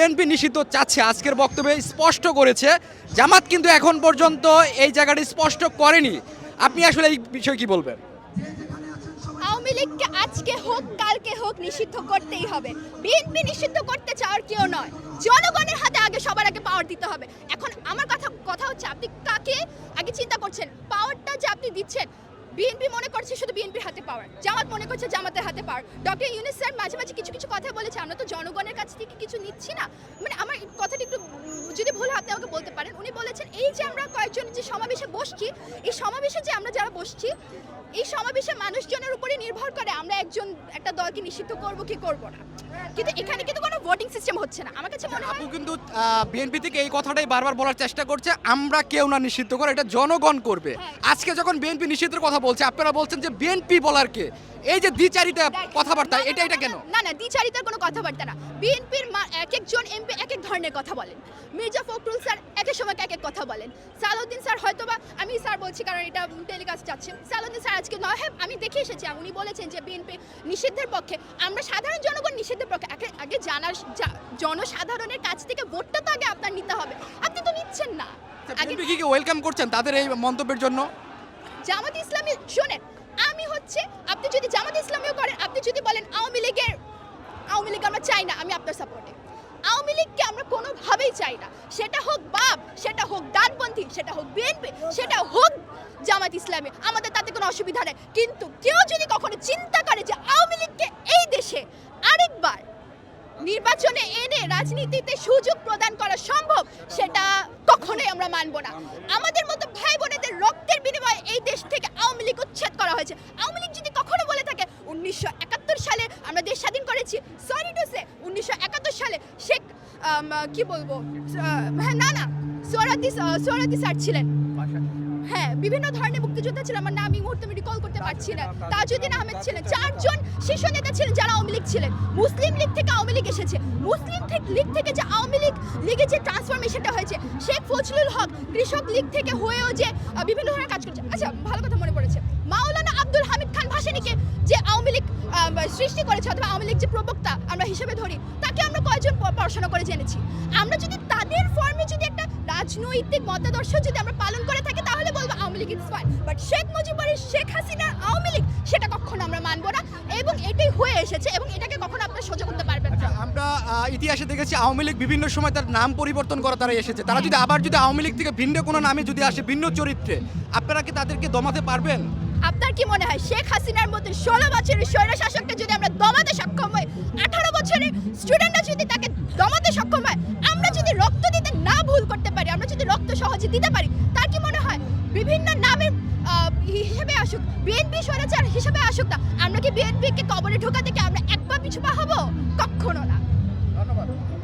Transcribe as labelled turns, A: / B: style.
A: BNP নিষিদ্ধ চাচ্ছে, আজকের বক্তব্যে স্পষ্ট করেছে। জামাত কিন্তু এখন পর্যন্ত এই জায়গাটি স্পষ্ট করেনি। আপনি আসলে এই বিষয়ে কি বলবেন?
B: আওয়ামী লীগকে আজকে হোক, কালকে হোক নিষিদ্ধ করতেই হবে। বিএনপি নিষিদ্ধ করতে চাওয়ার কেউ নয়। জনগণের হাতে আগে সবার আগে পাওয়ার দিতে হবে। এখন আমার কথা কথা হচ্ছে, আপনি কাকে আগে চিন্তা করছেন? পাওয়ারটা যে আপনি দিচ্ছেন বিএনপি মনে করছে শুধু বিএনপির হাতে পাওয়ার জামাত মনে করছে জামাতের হাতে পাওয়ার ডক্টর ইউনিস স্যার মাঝে মাঝে কিছু কিছু কথা বলেছে। আমরা তো জনগণের কাছ থেকে কিছু নিচ্ছি না। মানে আমার কথাটা একটু, যদি ভুল আপনি আমাকে বলতে পারেন। উনি বলেছেন, এই যে আমরা কয়েকজন যে সমাবেশে বসছি, এই সমাবেশে যে আমরা যারা বসছি, এই সমাবেশে মানুষজনের উপরে নির্ভর করে আমরা একজন, একটা দলকে নিষিদ্ধ করব কি করব না। কিন্তু এখানে কোনো ভোটিং সিস্টেম হচ্ছে না। আমার কাছে মনে হয়
A: আপু কিন্তু বিএনপি থেকে এই কথাটাই বারবার বলার চেষ্টা করছে আমরা কেউ না নিষিদ্ধ করে এটা জনগণ করবে।
B: হ্যাঁ।
A: আজকে যখন বিএনপি নিষিদ্ধের কথা বলছে আপনারা বলছেন যে বিএনপি বলার কে? এই যে দ্বিচারিতা কথাবার্তা এটা এটা কেন?
B: না না দ্বিচারিতার কোনো কথাবার্তা না। বিএনপির এক একজন এমপি এক এক ধরনের কথা বলেন। মির্জা ফখরুল স্যার এক এক সময় এক এক কথা বলেন। সালাউদ্দিন স্যার হয়তোবা আমি স্যার বলছি কারণ এটা টেলিকাস্ট যাচ্ছে। সালাউদ্দিন স্যার আজকে নয় হ্যাঁ আমি দেখে এসেছি উনি বলেছেন যে বিএনপি নিষিদ্ধের পক্ষে। আমরা সাধারণ জনগণ নিষিদ্ধের পক্ষে আগে জানার জনসাধারণের কাছ থেকে ভোটটা তো আগে আপনার নিতে হবে। আপনি তো নিচ্ছেন না।
A: ওয়েলকাম করছেন তাদের এই মন্তব্যের জন্য?
B: জামাত ইসলামী শোনেন আমি হচ্ছে আপনি যদি জামাত ইসলামীও করেন আপনি যদি বলেন আওয়ামী লীগের আওয়ামী লীগ আমরা চাই না আমি আপনার সাপোর্টে আওয়ামী লীগকে আমরা কোনোভাবেই চাই না। সেটা হোক বাপ সেটা হোক ডানপন্থী সেটা হোক বিএনপি সেটা হোক জামাত ইসলামী। আমাদের তাতে কোনো অসুবিধা নেই। কিন্তু কেউ যদি কখনো চিন্তা করে যে আওয়ামী লীগকে এই দেশে আরেকবার নির্বাচনে এনে রাজনীতিতে সুযোগ প্রদান করা সম্ভব সেটা কখনোই আমরা মানব না। আমাদের মতো ভাই বোনেদের রক্তের বিনিময়ে এই দেশ থেকে আওয়ামী লীগ উচ্ছেদ করা হয়েছে। আওয়ামী লীগ যদি কখনো বলে থাকে উনিশশো একাত্তর সালে আমরা দেশ স্বাধীন করেছি। সরি টু সে উনিশশো একাত্তর সালে শেখ কি বলব হ্যাঁ না না সোহরাদি সোহরাদি স্যার ছিলেন। হ্যাঁ বিভিন্ন ধরনের মুক্তিযোদ্ধা ছিল আমার নাম এই মুহূর্তে আমি রিকল করতে পারছি না। তাজউদ্দিন আহমেদ ছিলেন। চারজন শীর্ষ নেতা ছিলেন যারা আওয়ামী লীগ ছিলেন। মুসলিম লীগ থেকে লীগ এসেছে। মুসলিম লীগ থেকে যে আওয়ামী লীগ লীগের যে ট্রান্সফরমেশনটা হয়েছে শেখ ফজলুল হক কৃষক লীগ থেকে হয়েও যে বিভিন্ন ধরনের কাজ করছে। আচ্ছা ভালো কথা মনে পড়েছে। মাওলানা আব্দুল হামিদ খান ভাসানীকে যে আওয়ামী লীগ সৃষ্টি করেছে অথবা আওয়ামী লীগ যে প্রবক্তা আমরা হিসেবে ধরি তাকে আমরা কয়েকজন পড়াশোনা করে জেনেছি? আমরা যদি তাদের ফর্মে যদি একটা রাজনৈতিক মতাদর্শ যদি আমরা পালন করে থাকি তাহলে বলব আওয়ামী লীগ ফাইন বাট শেখ মুজিবুরের শেখ হাসিনার আওয়ামী লীগ সেটা কখনো আমরা মানবো না। এবং এটাই হয়ে এসেছে এবং এটাকে কখনো আপনারা সহ্য করতে পারবেন না
A: আমরা আহ, ইতিহাসে দেখেছি আওয়ামী লীগ বিভিন্ন সময় তার নাম পরিবর্তন করা তারা এসেছে। তারা যদি আবার যদি আওয়ামী লীগ থেকে ভিন্ন কোনো নামে যদি আসে, ভিন্ন চরিত্রে, আপনারা কি তাদেরকে দমাতে পারবেন?
B: আপনার কি মনে হয় শেখ হাসিনার মতো ষোলো বছরের স্বৈর শাসককে যদি আমরা দমাতে সক্ষম হই, আঠারো বছরের স্টুডেন্টরা যদি তাকে দমাতে সক্ষম হয়, আমরা যদি রক্ত দিতে না ভুল করতে পারি, আমরা যদি রক্ত সহজে দিতে পারি, তার কি মনে হয়? বিভিন্ন নামের হিসেবে আসুক বিএনপি স্বৈরাচার হিসেবে আসুক না, আমরা কি বিএনপিকে কবরে ঢোকা থেকে আমরা এক পা পিছু পা হব? কখনো না। Father.